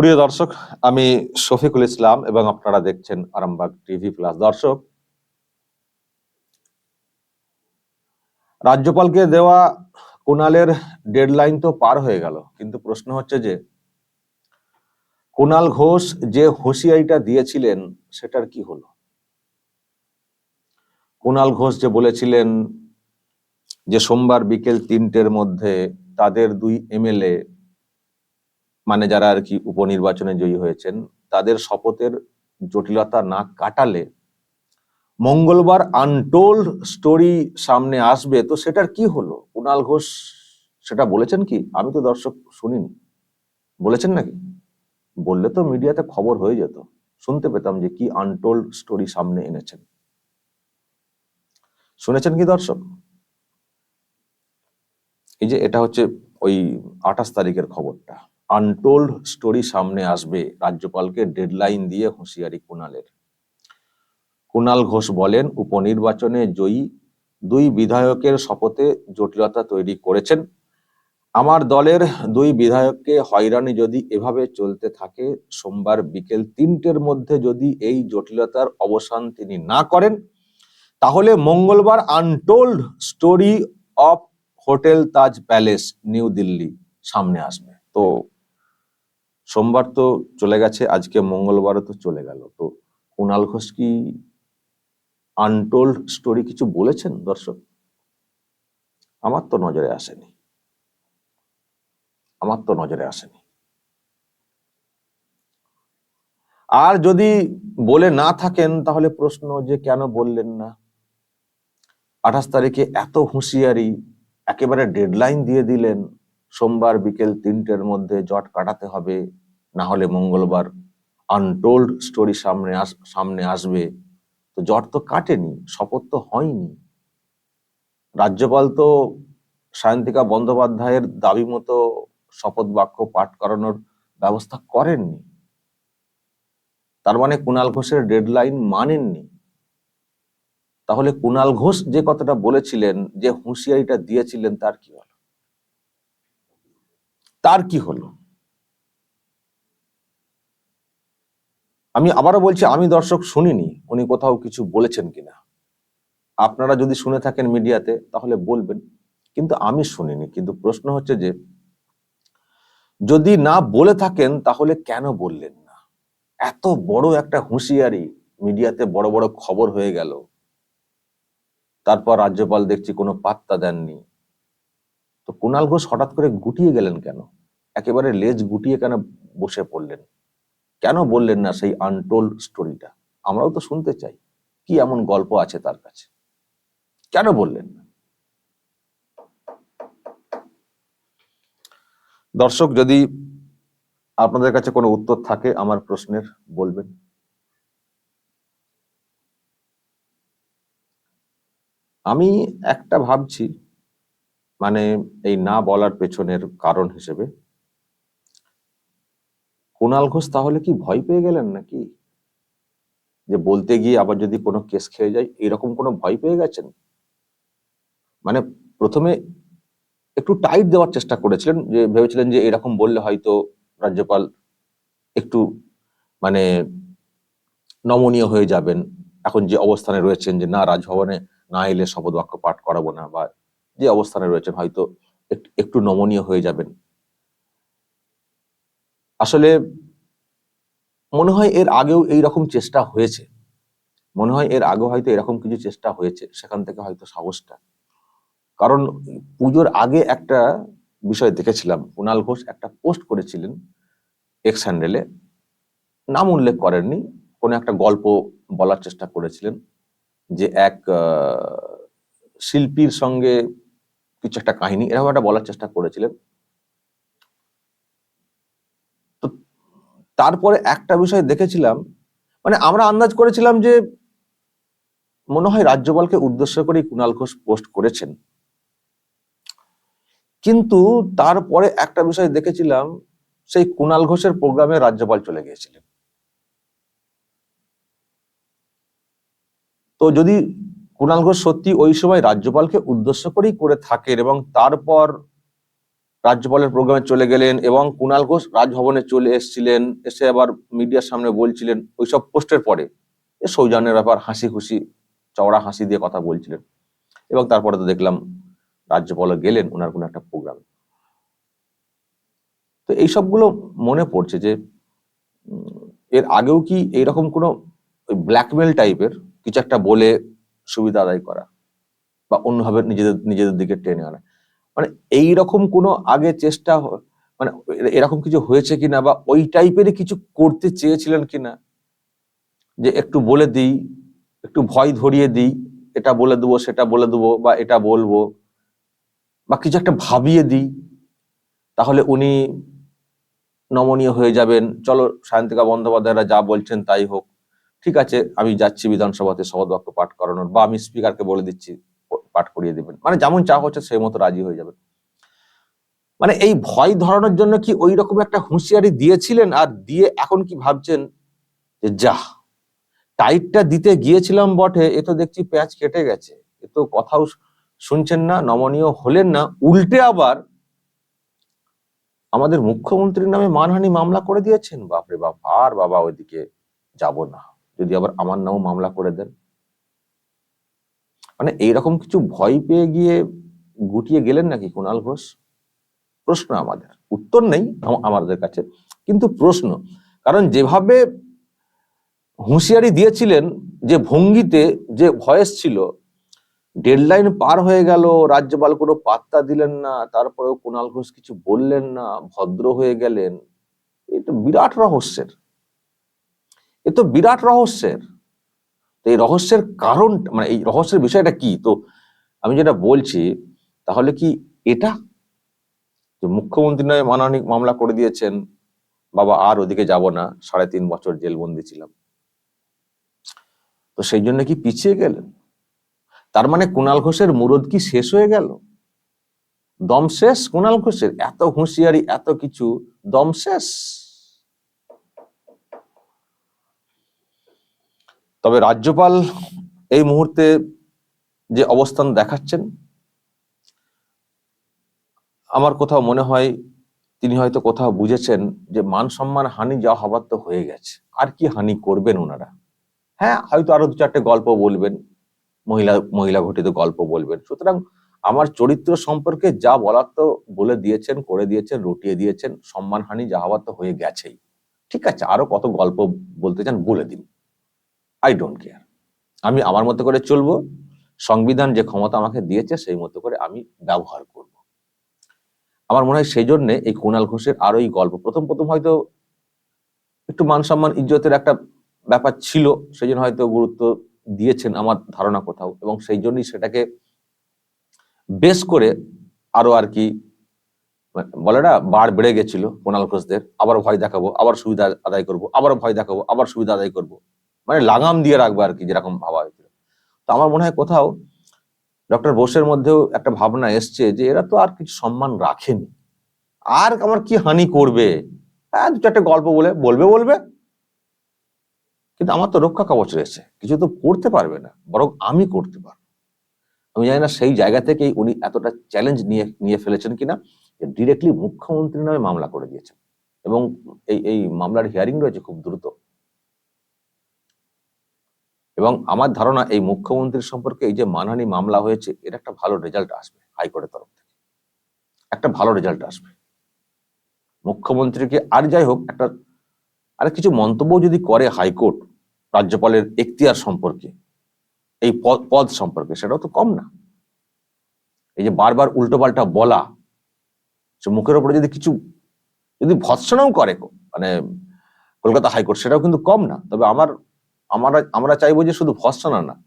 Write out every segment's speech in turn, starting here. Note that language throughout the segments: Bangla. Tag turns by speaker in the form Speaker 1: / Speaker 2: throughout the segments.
Speaker 1: প্রিয় দর্শক, আমি শফিকুল ইসলাম এবং আপনারা দেখছেন আরামবাগ টিভি প্লাস। দর্শক, রাজ্যপালকে দেওয়া কুণালের ডেডলাইন তো পার হয়ে গেল, কিন্তু প্রশ্ন হচ্ছে যে, কুণাল ঘোষ যে হুঁশিয়ারিটা দিয়েছিলেন, সেটার কি হলো? কুণাল ঘোষ যে বলেছিলেন যে সোমবার বিকেল তিনটের মধ্যে তাদের দুই এমএলএ মানে যারা আর কি উপনির্বাচনে জয়ী হয়েছেন, তাদের শপথের জটিলতা না কাটালে মঙ্গলবার আনটোল্ড স্টোরি সামনে আসবে, তো সেটার কি হলো? কুণাল ঘোষ সেটা বলেছেন কি? আমি তো দর্শক শুনিনি। বলেছেন নাকি? বললে তো মিডিয়াতে খবর হয়ে যেত। শুনতে পেতাম যে কি আনটোল্ড স্টোরি সামনে এনেছেন। শুনেছেন কি দর্শক? এই যে এটা হচ্ছে ওই আঠাশ তারিখের খবরটা। আনটোল্ড স্টোরি সামনে আসবে। রাজ্যপালকে ডেডলাইন দিয়ে হুঁশিয়ারি কুণালের। কুণাল ঘোষ বলেন, উপনির্বাচনে জয়ী দুই বিধায়কের শপথে জটিলতা তৈরি করেছেন। আমার দলের দুই বিধায়ককে হয়রানি যদি এভাবে চলতে থাকে, সোমবার বিকেল তিনটের মধ্যে যদি এই জটিলতার অবসান তিনি না করেন, তাহলে মঙ্গলবার untold story of hotel Taj Palace New Delhi সামনে আসবে। তো সোমবার তো চলে গেছে, আজকে মঙ্গলবারও তো চলে গেল। তো কুণাল ঘোষ কি আনটোল্ড স্টোরি কিছু বলেছেন দর্শক? আমার তো নজরে আসেনি। আমার তো নজরে আসেনি। আর যদি বলে না থাকেন, তাহলে প্রশ্ন যে কেন বললেন না? আঠাশ তারিখে এত হুঁশিয়ারি, একেবারে ডেডলাইন দিয়ে দিলেন, সোমবার বিকেল তিনটের মধ্যে জট কাটাতে হবে না হলে মঙ্গলবার আনটোল্ড স্টোরি সামনে সামনে আসবে। তো জট তো কাটেনি, শপথ তো হয়নি। রাজ্যপাল তো সায়ন্তিকা বন্দ্যোপাধ্যায়ের দাবি মতো শপথ বাক্য পাঠ করানোর ব্যবস্থা করেননি। তার মানে কুণাল ঘোষের ডেডলাইন মানেননি। তাহলে কুণাল ঘোষ যে কথাটা বলেছিলেন, যে হুঁশিয়ারিটা দিয়েছিলেন, তার কি হলো? তার কি হলো? আমি আবারও বলছি, আমি দর্শক শুনিনি, উনি কোথাও কিছু বলেছেন কিনা। আপনারা যদি শুনে থাকেন মিডিয়াতে, তাহলে বলবেন, কিন্তু আমি শুনিনি। কিন্তু প্রশ্ন হচ্ছে যে, যদি না বলে থাকেন, তাহলে কেন বললেন না? এত বড় একটা হুঁশিয়ারি মিডিয়াতে বড় বড় খবর হয়ে গেল। তারপর রাজ্যপাল দেখছি কোনো পাত্তা দেননি। তো কুণাল ঘোষ হঠাৎ করে গুটিয়ে গেলেন কেন? একেবারে লেজ গুটিয়ে কেন বসে পড়লেন? কেন বললেন না সেই আনটোল্ড স্টোরিটা আমরাও তো শুনতে চাই, কি এমন গল্প আছে তার কাছে? কেন বললেন না? দর্শক, যদি আপনাদের কাছে কোনো উত্তর থাকে আমার প্রশ্নের, বলবেন। আমি একটা ভাবছি মানে এই না বলার পেছনের কারণ হিসেবে। কুণাল ঘোষ তাহলে কি ভয় পেয়ে গেলেন নাকি? যে বলতে গিয়ে আবার যদি কোনো কেস খেয়ে যায়, এরকম কোনো ভয় পেয়ে গেছেন? মানে প্রথমে একটু টাইট দেওয়ার চেষ্টা করেছিলেন, যে ভেবেছিলেন যে এরকম বললে হয়তো রাজ্যপাল একটু মানে নমনীয় হয়ে যাবেন। এখন যে অবস্থানে রয়েছেন, যে না রাজভবনে না এলে শপথ বাক্য পাঠ করাবো না, বা যে অবস্থানে রয়েছেন, হয়তো একটু নমনীয় হয়ে যাবেন। আসলে মনে হয় এর আগেও এই রকম চেষ্টা হয়েছে। মনে হয় এর আগেও হয়তো এরকম কিছু চেষ্টা হয়েছে, সেখান থেকে হয়তো সাহসটা। কারণ পুজোর আগে একটা বিষয় দেখেছিলাম কুণাল ঘোষ একটা পোস্ট করেছিলেন এক্স হ্যান্ডেলে নাম উল্লেখ করেননি, কোনো একটা গল্প বলার চেষ্টা করেছিলেন যে এক শিল্পীর সঙ্গে কিছু একটা কাহিনী, এরকম একটা বলার চেষ্টা করেছিলেন। তারপরে একটা বিষয় দেখেছিলাম মানে আমরা আন্দাজ করেছিলাম যে মনে হয় রাজ্যপালকে উদ্দেশ্য করেই কুণাল ঘোষ পোস্ট করেছেন। কিন্তু তারপরে একটা বিষয় দেখেছিলাম, সেই কুণাল ঘোষের প্রোগ্রামে রাজ্যপাল চলে গিয়েছিলেন। তো যদি কুণাল ঘোষ সত্যি ওই সময় রাজ্যপালকে উদ্দেশ্য করেই করে থাকেন এবং তারপর রাজ্যপালের প্রোগ্রামে চলে গেলেন এবং কুণাল ঘোষ রাজভবনে চলে এসেছিলেন, এসে আবার মিডিয়ার সামনে বলছিলেন ওইসব পোস্টের পরে। এ সৌজন্যের ব্যাপার, হাসি খুশি, চওড়া হাসি দিয়ে কথা বলছিলেন। এবং তারপরে তো দেখলাম রাজ্যপাল গেলেন ওনার কোনো একটা প্রোগ্রামে। তো এইসবগুলো মনে পড়ছে যে এর আগেও কি এইরকম কোনো ব্ল্যাকমেল টাইপের কিছু একটা বলে সুবিধা আদায় করা বা অন্যভাবে নিজেদের নিজেদের দিকে টেনে আনা? মানে এই রকম কোনো আগে চেষ্টা মানে এরকম কিছু হয়েছে কিনা বা ওই টাইপেরই কিছু করতে চেয়েছিলেন কিনা? যে একটু বলে দিই, একটু ভয় ধরিয়ে দিই, এটা বলে দেবো, সেটা বলে দেবো বা এটা বলব বা কিছু একটা ভাবিয়ে দিই, তাহলে উনি নমনীয় হয়ে যাবেন। চলো সায়ন্তিকা বন্দ্যোপাধ্যায়রা যা বলছেন তাই হোক। ঠিক আছে, আমি যাচ্ছি বিধানসভাতে শপথ বাক্য পাঠ করানোর বা আমি স্পিকারকে বলে দিচ্ছি। পাঠ করিয়ে দিবেন। মানে যেমন চা হচ্ছে সেই মতো রাজি হয়ে যাবেন। মানে এই ভয় ধরানোর জন্য কি ওই রকম একটা হুঁশিয়ারি দিয়েছিলেন? আর দিয়ে এখন কি ভাবছেন যে, যা, টাইটটা দিতে গিয়েছিলাম বটে, এ তো দেখছি পেঁয়াজ কেটে গেছে। এ তো কথাও শুনছেন না, নমনীয় হলেন না। উল্টে আবার আমাদের মুখ্যমন্ত্রীর নামে মানহানি মামলা করে দিয়েছেন। বাপরে বাপ, আর বাবা ওইদিকে যাব না। যদি আবার আমার নামও মামলা করে দেন। মানে এইরকম কিছু ভয় পেয়ে গিয়ে গুটিয়ে গেলেন নাকি কুণাল ঘোষ? প্রশ্ন আমাদের। উত্তর নেই আমাদের কাছে। কিন্তু প্রশ্ন, কারণ যেভাবে হুঁশিয়ারি দিয়েছিলেন যে ভঙ্গিতে যে ভয়েস ছিল, ডেডলাইন পার হয়ে গেল, রাজ্যপাল কোনো পাত্তা দিলেন না, তারপরেও কুণাল ঘোষ কিছু বললেন না, ভদ্র হয়ে গেলেন, এ তো বিরাট রহস্যের। এ তো বিরাট রহস্যের। তো এই রহস্যের কারণ মানে এই রহস্যের বিষয়টা কি? তো আমি যেটা বলছি, তাহলে কি এটা? যে মুখ্যমন্ত্রী নয় মানহানি মামলা করে দিয়েছেন, বাবা আর ওদিকে যাব না, সাড়ে তিন বছর জেলবন্দি ছিলাম। তো সেই জন্য কি পিছিয়ে গেলেন? তার মানে কুণাল ঘোষের মুরদ কি শেষ হয়ে গেল? দম শেষ কুণাল ঘোষের? এত হুঁশিয়ারি, এত কিছু, দম শেষ? তবে রাজ্যপাল এই মুহূর্তে যে অবস্থান দেখাচ্ছেন, আমার কোথাও মনে হয় তিনি হয়তো কোথাও বুঝেছেন যে মান সম্মান হানি যা হবার তো হয়ে গেছে। আর কি হানি করবেন ওনারা হ্যাঁ হয়তো আরও দু চারটে গল্প বলবেন, মহিলা মহিলা ঘটিত গল্প বলবেন। সুতরাং আমার চরিত্র সম্পর্কে যা বলার তো বলে দিয়েছেন, করে দিয়েছেন, রটিয়ে দিয়েছেন সম্মানহানি যা হওয়ার তো হয়ে গেছেই। ঠিক আছে, আরও কত গল্প বলতে চান বলে দিন। আই ডোন্ট কেয়ার আমি আমার মতো করে চলবো, সংবিধান যে ক্ষমতা আমাকে দিয়েছে সেই মতো করে আমি ব্যবহার করব। আমার মনে হয় সেই জন্যে এই কুণাল ঘোষের আরও এই গল্প, প্রথম প্রথম হয়তো একটু মান সম্মান, ইজ্জতের একটা ব্যাপার ছিল, সেই জন্য হয়তো গুরুত্ব দিয়েছেন আমার ধারণা কোথাও, এবং সেই জন্যই সেটাকে বেশ করে আরও আর কি, বলে না, বার বেড়ে গেছিল কুণাল ঘোষদের আবার ভয় দেখাবো, আবার সুবিধা আদায় করব আবার ভয় দেখাবো, আবার সুবিধা আদায় করব। মানে লাগাম দিয়ে রাখব আর কি, যেরকম ভাবা হয়েছিল। তো আমার মনে হয় কোথাও ডক্টর বোসের মধ্যেও একটা ভাবনা এসছে যে এরা তো আর কিছু সম্মান রাখেনি। আর আমার কি হানি করবে? হ্যাঁ দু চারটে গল্প বলে, বলবে বলবে। কিন্তু আমার তো রক্ষা কবচ রয়েছে, কিছু তো করতে পারবে না, বরং আমি করতে পারব। আমি জানি না সেই জায়গা থেকেই উনি এতটা চ্যালেঞ্জ নিয়ে নিয়ে ফেলেছেন কিনা ডিরেক্টলি মুখ্যমন্ত্রী নামে মামলা করে দিয়েছেন। এবং এই এই মামলার হিয়ারিং রয়েছে খুব দ্রুত। এবং আমার ধারণা এই মুখ্যমন্ত্রীর সম্পর্কে এই যে মানহানি মামলা হয়েছে, এর একটা ভালো রেজাল্ট আসবে হাইকোর্টের তরফ থেকে। একটা ভালো রেজাল্ট আসবে। মুখ্যমন্ত্রীকে আর যাই হোক, একটা আর কিছু মন্তব্য যদি করে হাইকোর্ট, রাজ্যপালের এখতিয়ার সম্পর্কে, এই পদ পদ সম্পর্কে, সেটাও তো কম না। এই যে বারবার উল্টোপাল্টা বলা, সে মুখের ওপরে যদি কিছু, যদি ভৎসনাও করে মানে কলকাতা হাইকোর্ট, সেটাও কিন্তু কম না। তবে আমার আমরা আমরা চাইব যে শুধু ভৎসনা না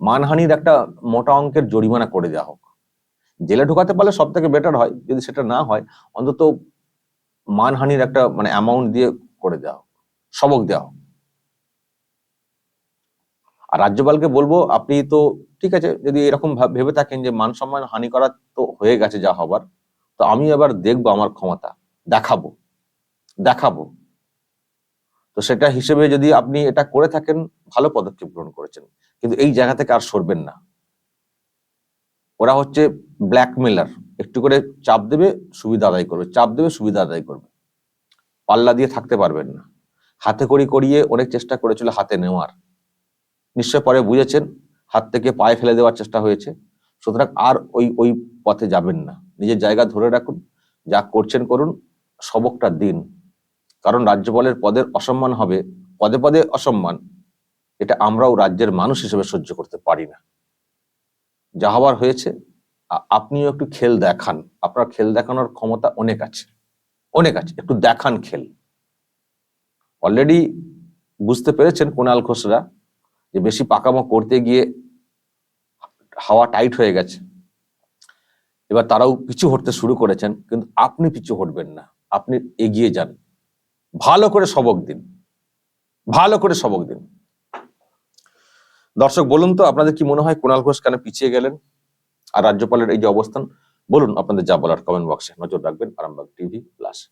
Speaker 1: মানহানির একটা মোটা অঙ্কের জরিমানা করে দেওয়া হোক। জেলে ঢোকাতে পারলে সব থেকে বেটার হয়, যদি সেটা না হয়, অন্তত মানহানির একটা মানে অ্যামাউন্ট দিয়ে করে দেওয়া হোক, সবক দেওয়া হোক। আর রাজ্যপালকে বলব, আপনি তো ঠিক আছে, যদি এরকম ভাব- ভেবে থাকেন যে মান সম্মান হানি করা তো হয়ে গেছে যা হবার, তো আমি এবার দেখব আমার ক্ষমতা, দেখাবো দেখাবো। তো সেটা হিসেবে যদি আপনি এটা করে থাকেন, ভালো পদক্ষেপ গ্রহণ করেছেন। কিন্তু এই জায়গা থেকে আর সরবেন না। ওরা হচ্ছে ব্ল্যাকমেলার একটু করে চাপ দেবে, সুবিধা আদায় করবে। চাপ দেবে, সুবিধা আদায় করবে। পাল্লা দিয়ে থাকতে পারবেন না। হাতে করি করিয়ে অনেক চেষ্টা করেছিল হাতে নেওয়ার। নিশ্চয় পরে বুঝেছেন, হাত থেকে পায়ে ফেলে দেওয়ার চেষ্টা হয়েছে। সুতরাং আর ওই ওই পথে যাবেন না। নিজের জায়গা ধরে রাখুন। যা করছেন করুন, সবকটা দিন কারণ রাজ্যপালের পদের অসম্মান হবে, পদে পদে অসম্মান। এটা আমরাও রাজ্যের মানুষ হিসেবে সহ্য করতে পারি না। যা হবার হয়েছে আপনিও একটু খেল দেখান। আপনার খেল দেখানোর ক্ষমতা অনেক আছে। অনেক আছে, একটু দেখান খেল। অলরেডি বুঝতে পেরেছেন কোনাল ঘোষরা যে বেশি পাকামো করতে গিয়ে হাওয়া টাইট হয়ে গেছে। এবার তারাও পিছু হটতে শুরু করেছেন, কিন্তু আপনি পিছু হটবেন না। আপনি এগিয়ে যান। ভালো করে সবক দিন। ভালো করে সবক দিন। দর্শক, বলুন তো, আপনাদের কি মনে হয় কুণাল ঘোষ কেন পিছিয়ে গেলেন? আর রাজ্যপালের এই যে অবস্থান, বলুন আপনাদের যা বলার কমেন্ট বক্সে নজর রাখবেন, আরামবাগ টিভি প্লাস